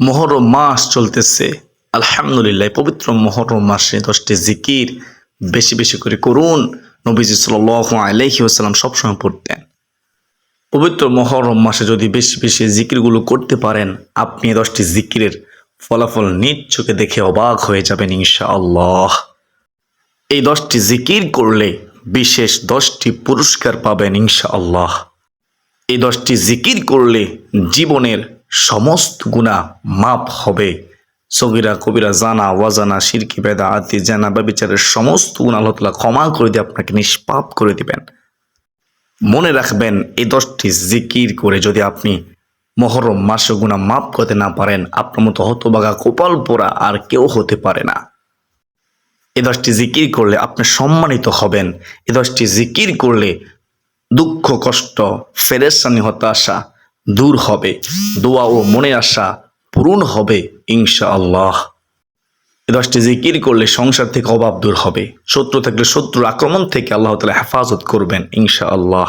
মহরম মাস চলতেছে। আলহামদুলিল্লাহ, পবিত্র মহরম মাসে দশটি জিকির বেশি বেশি করে করুন। নবীজি সাল আলহি আসাল্লাম সবসময় পড়তেন। পবিত্র মহরম মাসে যদি বেশি বেশি জিকিরগুলো করতে পারেন, আপনি দশটি জিকিরের ফলাফল নিজ চোখে দেখে অবাক হয়ে যাবেন ইনশাআল্লাহ। এই দশটি জিকির করলে বিশেষ দশটি পুরস্কার পাবেন ইনশাআল্লাহ। এই দশটি জিকির করলে জীবনের সমস্ত গুণা মাপ হবে। সগিরা, কবিরা, জানা ওয়াজানা শিরকি বেদা আতি জানা বা বিচারের সমস্ত গুণ আল্লাহ ক্ষমা করে দিয়ে আপনাকে নিষ্পাপ করে দিবেন। মনে রাখবেন, এই দশটি জিকির করে যদি আপনি মহরম মাসে গুণা মাপ করতে না পারেন, আপনার মতো হতবাগা কপাল পোড়া আর কেউ হতে পারে না। এ দশটি জিকির করলে আপনি সম্মানিত হবেন। এ দশটি জিকির করলে দুঃখ, কষ্ট ফেরেসানি হতাশা দূর হবে। দোয়া ও মনে আশা পূরণ হবে ইনশা আল্লাহ এ দশটি জিকির করলে সংসার থেকে অভাব দূর হবে। শত্রু থাকলে শত্রুর আক্রমণ থেকে আল্লাহ তালা হেফাজত করবেন ইনশা আল্লাহ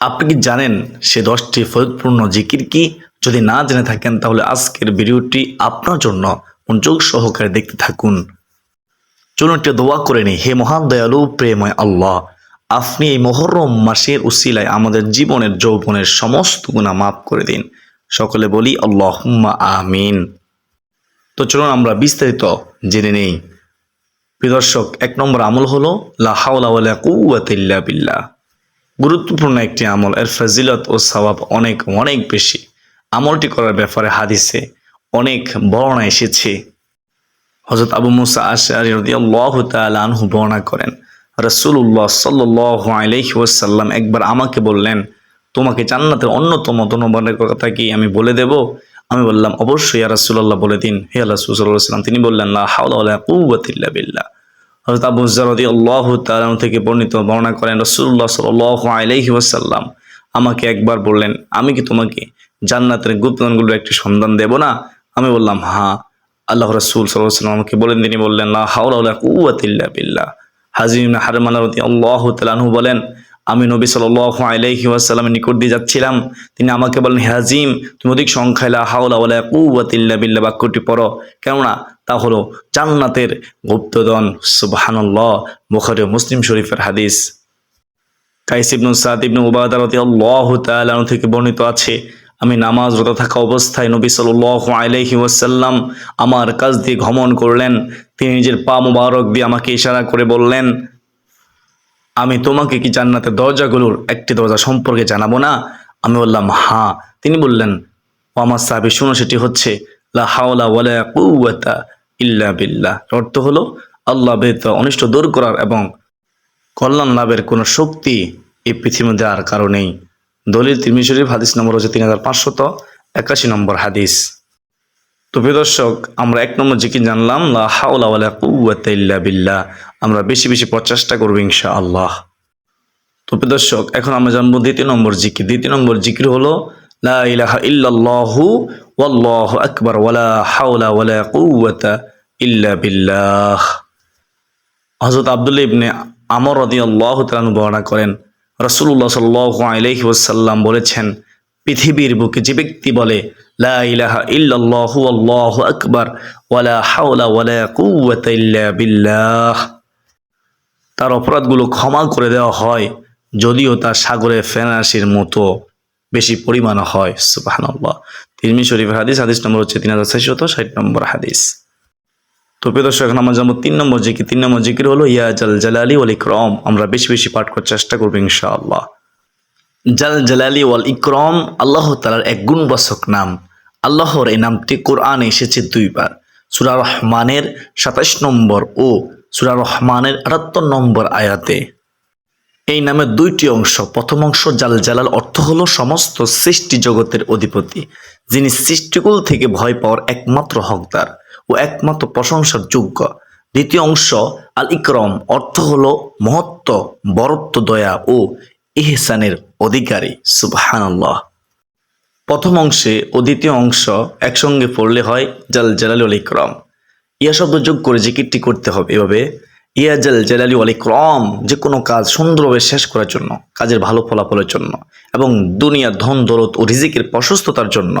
আপনি কি জানেন সে দশটি ফয়দপূর্ণ জিকির কি? যদি না জেনে থাকেন তাহলে আজকের ভিডিওটি আপনার জন্য মনোযোগ সহকারে দেখতে থাকুন। চলুন একটু দোয়া করে নিই। হে মহান দয়ালু প্রেময় আল্লাহ আপনি এই মহরম মাসের উসিলায় আমাদের জীবনের যৌবনের সমস্ত গুণা মাফ করে দিন। সকলে বলি আল্লাহ আমিন। তো চলুন আমরা বিস্তারিত জেনে নেই। প্রিয় দর্শক, এক নম্বর আমল হলো লাহাউলা গুরুত্বপূর্ণ একটি আমল, এর ফজিলত ও সবাব অনেক অনেক বেশি। আমলটি করার ব্যাপারে হাদিসে অনেক বর্ণনা এসেছে। হজরত আবু মুসা আশারি রদিয়াল্লাহ তাআলা আনহু বর্ণনা করেন রসুল্লাহ সাল্লাহ আলাইহি ওয়াসাল্লাম একবার আমাকে বললেন, তোমাকে জান্নাতের অন্যতম ধন্যবাদের কথা কি আমি বলে দেব? আমি বললাম, অবশ্যই ইয়া রাসূলুল্লাহ, বলে দিন। হে আল্লাহ সাল্লাম তিনি বললেন বিল্লাহ। হযরত আবু যর রাদিয়াল্লাহু তাআলা থেকে বর্ণিত বর্ণনা করেন, রাসূলুল্লাহ সাল্লাল্লাহু আলাইহি ওয়াসাল্লাম আমাকে একবার বললেন, আমি কি তোমাকে জান্নাতের গুপ্তধনগুলোর একটি সন্ধান দেব না? আমি বললাম হ্যাঁ। আল্লাহ রাসূল আলাইহি আমাকে বলেন, তিনি বললেন, লা হাওলা ওয়ালা কুওয়াতিল্লা বিল্লাহ। হাজিম হারমান আল্লাহ তালানহু বলেন, আমি নবী সাল আলাইহি ওয়াসাল্লামের নিকট দিয়ে যাচ্ছিলাম। তিনি আমাকে বলেন হাজিম, তুমি অধিক সংখ্যায় লা হাওলা ওয়ালা কুওয়াতিল্লা বিল্লাহ বাক্যটি পড়ো। কেননা তা হলো জান্নাতের গুপ্তদন সুবহানাল্লাহ, বুখারী ও মুসলিম শরীফের হাদিস। কাইস ইবনু সাদ ইবনু উবাদা রাদিয়াল্লাহু তাআলা থেকে বর্ণিত আছে আমি নামাজ নামাজরত থাকা অবস্থায় নবী সাল্লাল্লাহু আলাইহি ওয়াসাল্লাম আমার কাছ দিয়ে ঘমন করলেন। তিনি নিজের পা মুবারক দিয়ে আমাকে ইশারা করে বললেন, আমি তোমাকে কি জান্নাতের দরজাগুলোর একটি দরজা সম্পর্কে জানাব না? আমি বললাম হ্যাঁ তিনি বললেন আমার সাহাবি, শুনো, সেটি হচ্ছে, লা হাওলা ইল্লা বিল্লাহ। অর্থ হলো, আল্লাহ ব্যতীত অনিষ্ট দূর করার এবং কল্যাণ লাভের কোনো শক্তি এই পৃথিবীর মধ্যে আর কারও নেই। দলিল তিরমি শরীফ, হাদিস নম্বর হচ্ছে তিন হাজার পাঁচশত একাশি নম্বর হাদিস। তো প্রিয় দর্শক, আমরা এক নম্বর জিকির জানলাম, লা আমরা বেশি বেশি প্রচেষ্টা করব ইনশাআল্লাহ। তো প্রিয় দর্শক, এখন আমরা জানব দ্বিতীয় নম্বর জিকির। দ্বিতীয় নম্বর জিকির হলো, লা ইলাহা ওয়ালা হাওলা ওয়ালা ইল্লা আব্দুল্লাহ ইবনে আমর রাদিয়াল্লাহু তাআলা বর্ণনা করেন রাসূলুল্লাহ সাল্লাল্লাহু আলাইহি ওয়াসাল্লাম বলেছেন, পৃথিবীর বুকে যে ব্যক্তি বলে বিল্লাহ। তার অপরাধগুলো ক্ষমা করে দেওয়া হয়, যদিও তার সাগরে ফেনাসির মতো বেশি পরিমাণ হয়। সুবহানাল্লাহ। তিরমি শরীফের হাদিস হাদিস নম্বর হচ্ছে তিন হাজার ছয়শত ষাট নম্বর হাদিস। তো প্রিয় দর্শক, এখন আমরা জানব তিন নম্বর জিকির তিন নম্বর জিকির হলো? ইয়া জাল জালালি ওয়াল ইকরম। আমরা বেশি বেশি পাঠ করার চেষ্টা করব ইনশাআল্লাহ। জাল জালালি ওয়াল ইকরম আল্লাহ তালার এক গুণবাচক নাম। আল্লাহর এই নামটি কোরআনে এসেছে দুইবার। সুরা রহমানের সাতাশ নম্বর ও সুরা রহমানের আটাত্তর নম্বর আয়াতে। এই নামের দুইটি অংশ। প্রথম অংশ জাল জালাল অর্থ হলো সমস্ত সৃষ্টি জগতের অধিপতি, যিনি সৃষ্টিকুল থেকে ভয় পাওয়ার একমাত্র হকদার। ও একমাত্র প্রশংসার যোগ্য দ্বিতীয় অংশ আল ইকরম অর্থ হল মহত্ব, বরত্ব, দয়া ও ইহসানের অধিকারী। সুবহানাল্লাহ। প্রথম অংশে ও দ্বিতীয় অংশ একসঙ্গে পড়লে হয় জাল জালালি অল ইকরম। ইয়া শব্দ যোগ করে জিকিরটি করতে হবে এভাবে। ইয়া জাল জালালি অল ইকরম, যে কোনো কাজ সুন্দরভাবে শেষ করার জন্য, কাজের ভালো ফলাফলের জন্য এবং দুনিয়া ধন, দৌলত ও রিজিকের প্রশস্ততার জন্য।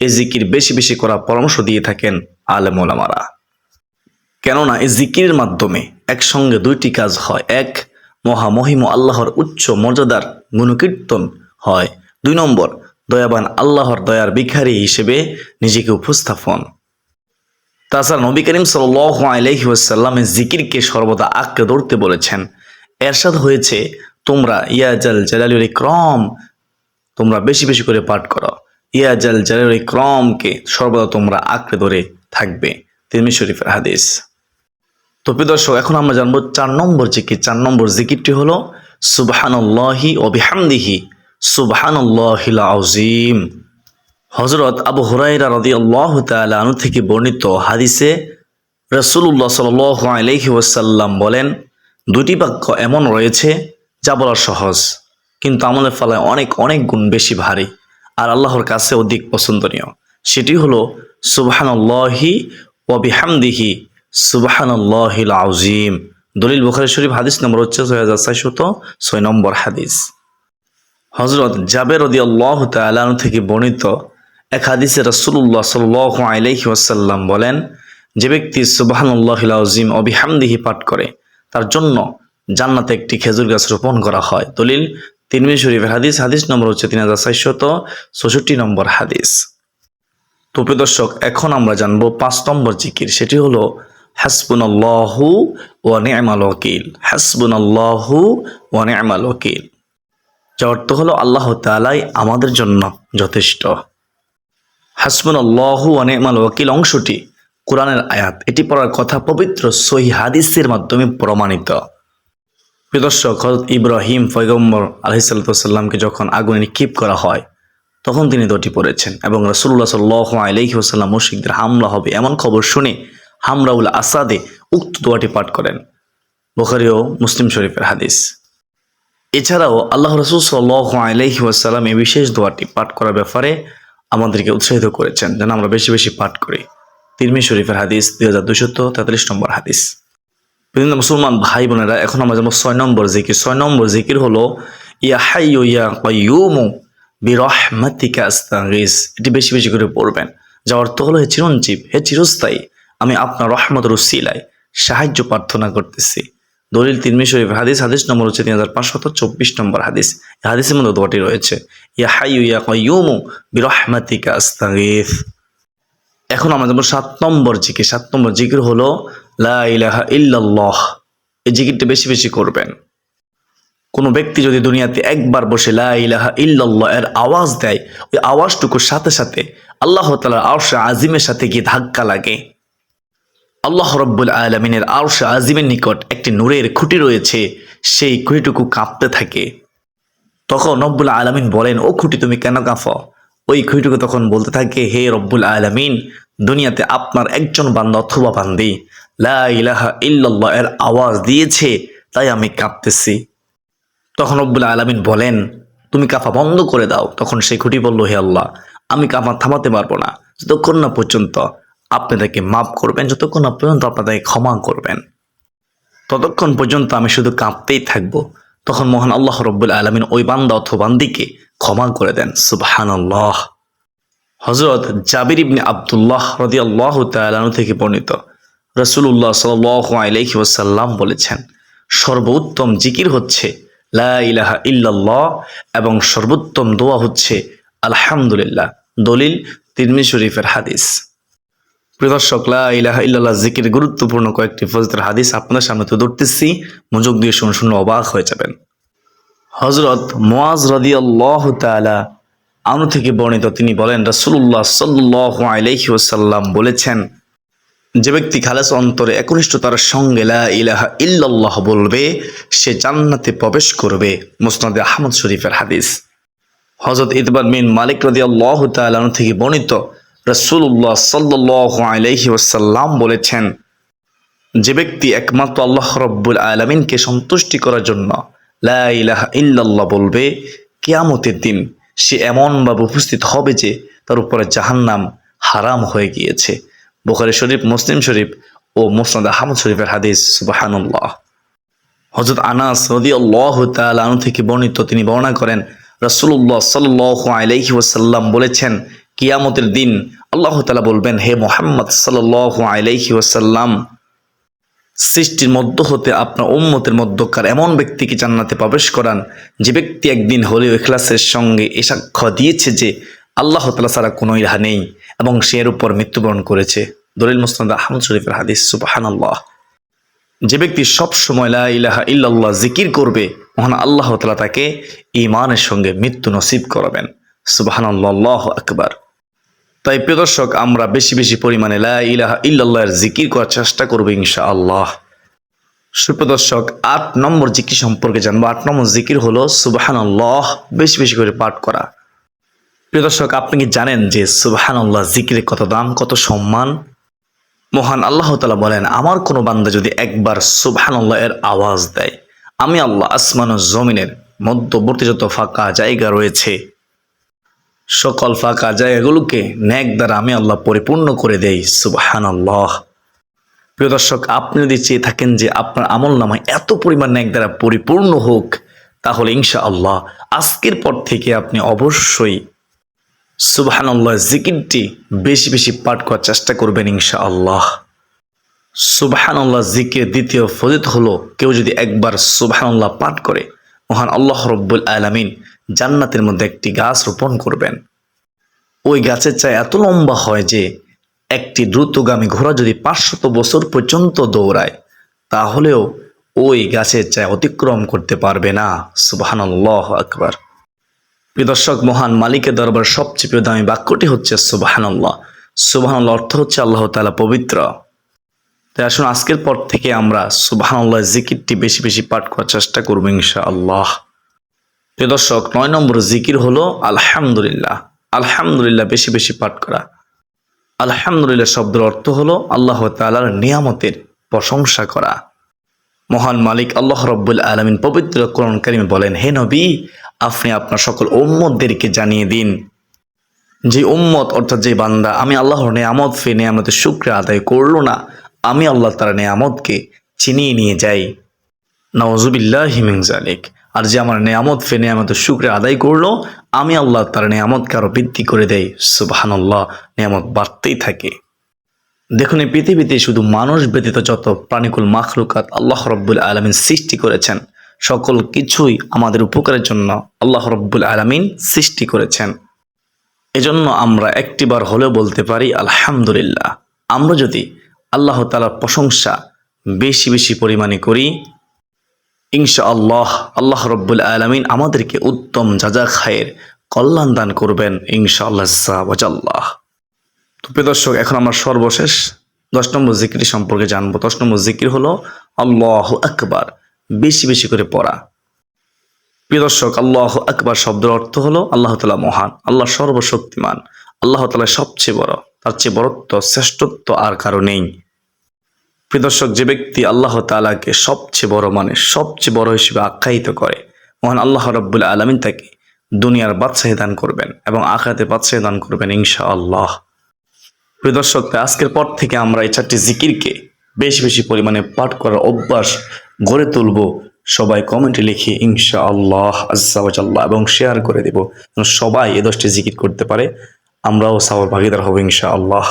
এই জিকির বেশি বেশি করা পরামর্শ দিয়ে থাকেন আলেম ওলামারা কেননা এই জিকিরের মাধ্যমে একসঙ্গে দুইটি কাজ হয়। এক, মহামহিম আল্লাহর উচ্চ মর্যাদার গুণকীর্তন হয়। দুই নম্বর, দয়াবান আল্লাহর দয়ার ভিখারি হিসেবে নিজেকে উপস্থাপন। তাছাড়া নবী করিম সাল জিকিরকে সর্বদা আঁকড়ে ধরতে বলেছেন। এরশাদ হয়েছে, তোমরা ইয়াজাল জালালুল ইকরম, তোমরা বেশি বেশি করে পাঠ করো। ইয়াজাল জালালুল ইকরমকে সর্বদা তোমরা আঁকড়ে ধরে থাকবে। তিরমি শরীফের হাদিস। তো প্রিয় দর্শক, এখন আমরা জানব চার নম্বর জিকির। চার নম্বর জিকিরটি হলো, সুবহানাল্লাহি ও বিহামদিহি, সুবহানাল্লাহিল আউজিম হজরত আবু হুরাইরা রদি আল্লাহ তালু থেকে বর্ণিত হাদিসে রসুল্লাহ সাল আলহি ওয়াসাল্লাম বলেন দুটি বাক্য এমন রয়েছে, যা বলা সহজ, কিন্তু আমলের ফলায় অনেক অনেক গুণ বেশি ভারী, আর আল্লাহর কাছে অধিক পছন্দনীয়। সেটি হলো সুবহানাল্লাহি ও বিহামদিহি সুবহানাল্লাহিল আউজিম দলিল বুখারি শরীফ, হাদিস নম্বর হচ্ছে ছয় হাজার চারশত ছয় নম্বর হাদিস। হজরত জাবের রদি আল্লাহ তালু থেকে বর্ণিত এক হাদিসে রসুল্লাহ সাল আলহি ওয়াসাল্লাম বলেন, যে ব্যক্তি সুবাহানুল্লাহ আজিম অবিহামদিহি পাঠ করে, তার জন্য জান্নাতে একটি খেজুর গাছ রোপণ করা হয়। দলিল তিনমি হাদিস হাদিস নম্বর হচ্ছে তিন হাজার চারশত নম্বর হাদিস। তো দর্শক, এখন আমরা জানব পাঁচ নম্বর জিকির। সেটি হলো হাসবুন আল্লাহু ও নেমাল ওকিল হাসবুন আল্লাহু ও নেমাল ওকিল যার অর্থ হলো, আল্লাহ তালাই আমাদের জন্য যথেষ্ট। হাসবুন আল্লাহু অনেমাল ওয়াকিল অংশটি কোরআনের আয়াত। এটি পড়ার কথা পবিত্র সহি হাদিসের মাধ্যমে প্রমাণিত। প্রিয় দর্শক হজরত ইব্রাহিম ফৈগম্বর আলহিসাল্লামকে যখন আগুনে নিক্ষেপ করা হয় তখন তিনি দোটি পড়েছেন এবং রসুল্লাহ সাল্লাহ আলহি আসাল্লাম মুশিকদের হামলা হবে এমন খবর শুনে হামরাউল আসাদে উক্ত দোয়াটি পাঠ করেন। বোখারি ও মুসলিম শরীফের হাদিস। এছাড়াও আল্লাহ রসুল সাল্লাহ আলহি আসাল্লাম এই বিশেষ দোয়াটি পাঠ করার ব্যাপারে আমাদেরকে উৎসাহিত করেছেন যেন আমরা বেশি বেশি পাঠ করি। তিরমি শরীফের হাদিস, দুই হাজার দুশত তেতাল্লিশ নম্বর হাদিস। বিভিন্ন মুসলমান ভাই বোনেরা, এখন আমরা যেমন ছয় নম্বর জিকির। ছয় নম্বর জিকির হলো, ইয়া হাই ইয়া কয়ুমু বিরহমাতিকা আস্তাগিস এটি বেশি বেশি করে পড়বেন। যা অর্থ হলো, হে চিরঞ্জীব, হে চিরস্থায়ী, আমি আপনার রহমত রুসিলায় সাহায্য প্রার্থনা করতেছি। দলিল তিনমি শরীফ হাদিস হাদিস নম্বর হচ্ছে তিন হাজার পাঁচশত চব্বিশ নম্বর হাদিস। এই হাদিসের মধ্যে দোয়াটি রয়েছে ইয়া হাই ইয়া কয়ুমু বিরহমাতিকা আস্তাগিস এখন যাব সাত নম্বর জিকির। সাত নম্বর জিকির হলো, লা ইলাহা ইল্লাল্লাহ। এই জিকিরটা বেশি বেশি করবেন। কোনো ব্যক্তি যদি দুনিয়াতে একবার বসে লা ইলাহা ইল্লাল্লাহ এর আওয়াজ দেয়, ওই আওয়াজটুকুর সাথে সাথে আল্লাহ তালার আরশে আজিমের সাথে গিয়ে ধাক্কা লাগে। আল্লাহ রব্বুল আলমিনের আরশে আজিমের নিকট একটি নূরের খুঁটি রয়েছে, সেই খুঁটিটুকু কাঁপতে থাকে। তখন রব্বুল আলমিন বলেন, ও খুঁটি তুমি কেন কাঁপো? ওই খুঁটিটুকু তখন বলতে থাকে, হে রব্বুল আলমিন, দুনিয়াতে আপনার একজন বান্দা অথবা বান্দি লা ইলাহা ইল্লাল্লাহ এর আওয়াজ দিয়েছে, তাই আমি কাঁপতেছি। তখন রব্বুল আলমিন বলেন, তুমি কাফা বন্ধ করে দাও। তখন সেই খুঁটি বলল, হে আল্লাহ, আমি কাফা থামাতে পারব না। যতক্ষণ না পর্যন্ত আপনি তাকে মাফ করবেন, যতক্ষণ না পর্যন্ত আপনি তাকে ক্ষমা করবেন, ততক্ষণ পর্যন্ত আমি শুধু কাঁপতেই থাকব। তখন মহান আল্লাহ রব্বুল আলমিন ওই বান্দা অথবা বান্দিকে ক্ষমা করে দেন। সুবহান আল্লাহ হজরত জাবির ইবনে আবদুল্লাহ রদি আল্লাহ তালু থেকে বর্ণিত রসুল্লাহ সাল আলহি ওসাল্লাম বলেছেন, সর্বোত্তম জিকির হচ্ছে লা ইল্লাল্লাহ এবং সর্বোত্তম দোয়া হচ্ছে আলহামদুলিল্লাহ। দলিল তিরমি শরীফের হাদিস। প্রিয় দর্শক, লা ইল্লাল্লাহ জিকির গুরুত্বপূর্ণ কয়েকটি ফজিতের হাদিস আপনার সামনে তো ধরতেছি। মনোযোগ দিয়ে শুনে শুনে অবাক হয়ে যাবেন। হজরত মোয়াজ রদি আল্লাহ তালা আনু থেকে বর্ণিত তিনি বলেন রাসুল্লাহ সাল্লাহ আলহি ওসাল্লাম বলেছেন যে ব্যক্তি খালেস অন্তরে একনিষ্ঠতার সঙ্গে লা ইলাহা ইল্লাল্লাহ বলবে, সে জান্নাতে প্রবেশ করবে। মুসনাদে আহমদ শরীফের হাদিস। হজরত ইতবার মিন মালিক রদি আল্লাহ তালু থেকে বর্ণিত রসুল্লাহ সাল্লাহ আলহি ওসাল্লাম বলেছেন, যে ব্যক্তি একমাত্র আল্লাহ রব্বুল আলমিনকে সন্তুষ্টি করার জন্য লা ইলাহা ইল্লাল্লাহ বলবে, কেয়ামতের দিন সে এমনভাবে উপস্থিত হবে যে তার উপরে জাহান্নাম হারাম হয়ে গিয়েছে। বুখারি শরীফ, মুসলিম শরীফ ও মুসনাদ আহমদ শরীফের হাদিস। সুবাহানুল্লাহ। হজরত আনাস রদি আল্লাহ তালু থেকে বর্ণিত তিনি বর্ণনা করেন রসুল্লাহ সাল্লাহ আলহি ওসাল্লাম বলেছেন, কিয়ামতের দিন আল্লাহ তালা বলবেন, হে মোহাম্মদ সাল আলাইহি ওয়াসাল্লাম, সৃষ্টির মধ্য হতে আপনার উম্মতের মধ্যকার এমন ব্যক্তিকে জান্নাতে প্রবেশ করান, যে ব্যক্তি একদিন হলেও এখলাসের সঙ্গে এ সাক্ষ্য দিয়েছে যে আল্লাহ তালা ছাড়া কোনো ইহা নেই এবং সে এর উপর মৃত্যুবরণ করেছে। দলিল মুসনাদ আহমদ শরীফের হাদিস সুবাহান আল্লাহ যে ব্যক্তি সব সময় লা ইলাহা ইল্লাল্লাহ জিকির করবে, মহান আল্লাহ তালা তাকে ইমানের সঙ্গে মৃত্যু নসিব করাবেন। সুবাহান আল্লাহ আকবার। তাই প্রিয় দর্শক, আমরা বেশি বেশি পরিমাণে লা ইলাহা ইল্লাল্লাহর জিকির করার চেষ্টা করব ইনশা আল্লাহ সুপ্রিয় দর্শক, আট নম্বর জিকির সম্পর্কে জানব। আট নম্বর জিকির হলো সুবাহান আল্লাহ বেশি বেশি করে পাঠ করা। প্রিয় দর্শক, আপনি কি জানেন যে সুবাহান আল্লাহ জিকিরের কত দাম, কত সম্মান? মহান আল্লাহ তালা বলেন, আমার কোনো বান্দা যদি একবার সুবহান এর আওয়াজ দেয়, আমি আল্লাহ আসমান জমিনের মধ্যবর্তী যত ফাঁকা জায়গা রয়েছে, সকল ফাঁকা জায়গাগুলোকে ন্যাক দ্বারা আমি আল্লাহ পরিপূর্ণ করে দেই সুবহান আল্লাহ প্রিয় দর্শক, আপনি যদি চেয়ে থাকেন যে আপনার আমল নামায় এত পরিমাণ ন্যাক দ্বারা পরিপূর্ণ হোক, তাহলে ইনশা আল্লাহ আজকের পর থেকে আপনি অবশ্যই সুবহানাল্লাহ, জিকিরটি বেশি বেশি পাঠ করার চেষ্টা করবেন ইনশা আল্লাহ সুবহানাল্লাহ, জিকির দ্বিতীয় ফজিত হলো, কেউ যদি একবার সুবহানাল্লাহ পাঠ করে, মহান আল্লাহ রব্বুল আলামিন জান্নাতের মধ্যে একটি গাছ রোপণ করবেন। ওই গাছের চাই এত লম্বা হয় যে, একটি দ্রুতগামী ঘোড়া যদি পাঁচশত বছর পর্যন্ত দৌড়ায়, তাহলেও ওই গাছের চাই অতিক্রম করতে পারবে না। সুবহানাল্লাহ আকবার। প্রিয় দর্শক, মহান মালিকের দরবার সবচেয়ে প্রিয় দামি বাক্যটি হচ্ছে সুবাহান্লাহ সুবাহান্লাহ অর্থ হচ্ছে আল্লাহ তালা পবিত্র। তাই আসুন আজকের পর থেকে আমরা সুবাহান্লাহ জিকিরটি বেশি বেশি পাঠ করার চেষ্টা করব ইনশা আল্লাহ প্রিয় দর্শক, নয় নম্বর জিকির হলো আলহামদুলিল্লাহ। আলহামদুলিল্লাহ বেশি বেশি পাঠ করা। আলহামদুলিল্লাহ শব্দের অর্থ হলো আল্লাহ তালার নিয়ামতের প্রশংসা করা। মহান মালিক আল্লাহ রব্বুল আলমিন পবিত্র কোরআন কারিমে বলেন, হে নবী আপনি আপনার সকল উম্মতদেরকে জানিয়ে দিন। যে উম্মত, অর্থাৎ যে বান্দা, আমি আল্লাহর নেয়ামত ফে নেয়ামতের শুক্রে আদায় করল না, আমি আল্লাহ তার নেয়ামতকে চিনিয়ে নিয়ে যাই। নওয়াজুবিল্লাহ হিমিং জালিক আর যে আমার নেয়ামত ফে নেয়ামতের শুক্রে আদায় করল, আমি আল্লাহ তার নেয়ামতকে আরও বৃদ্ধি করে দেয় সুবাহান্লাহ নেয়ামত বাড়তেই থাকে। দেখুন, এই পৃথিবীতে শুধু মানুষ ব্যতীত যত প্রাণীকুল মাখলুকাত আল্লাহ রব্বুল আলমিন সৃষ্টি করেছেন সকল কিছুই আমাদের উপকারের জন্য আল্লাহ রব্বুল আলমিন সৃষ্টি করেছেন। এজন্য আমরা একটিবার হলেও বলতে পারি, আলহামদুলিল্লাহ। আমরা যদি আল্লাহ তালার প্রশংসা বেশি বেশি পরিমাণে করি ইনশা আল্লাহ আল্লাহ রব্বুল আলমিন আমাদেরকে উত্তম যাজা খায়ের কল্যাণ দান করবেন ইনশা আল্লাহ তো প্রিয় দর্শক, এখন আমরা সর্বশেষ দশ নম্বর জিকির সম্পর্কে জানব। দশ নম্বর জিকির হলো, আল্লাহ আকবার। বেশি বেশি করে পড়া। প্রিয় দর্শক, আল্লাহ আকবার শব্দের অর্থ হলো আল্লাহ তালা মহান, আল্লাহ সর্বশক্তিমান, আল্লাহ তালা সবচেয়ে বড়, তার চেয়ে বড়ত্ব, শ্রেষ্ঠত্ব আর কারও নেই। প্রিয় দর্শক, যে ব্যক্তি আল্লাহ তালাকে সবচেয়ে বড় মানে সবচেয়ে বড় হিসেবে আখ্যায়িত করে, মহান আল্লাহ রব্বুল আলমিন তাকে দুনিয়ার বাদশাহী দান করবেন এবং আখাতে বাদশাহী দান করবেন ইনশা আল্লাহ প্রিয় দর্শক, আজকের পর থেকে আমরা এই চারটি জিকিরকে বেশি বেশি পরিমাণে পাঠ করার অভ্যাস গড়ে তুলব। সবাই কমেন্টে লিখে ইনশা আল্লাহ আজ্লাহ এবং শেয়ার করে দেব। সবাই এ দশটি জিকির করতে পারে। আমরাও সাওয়ার ভাগিদার হব ইনশা আল্লাহ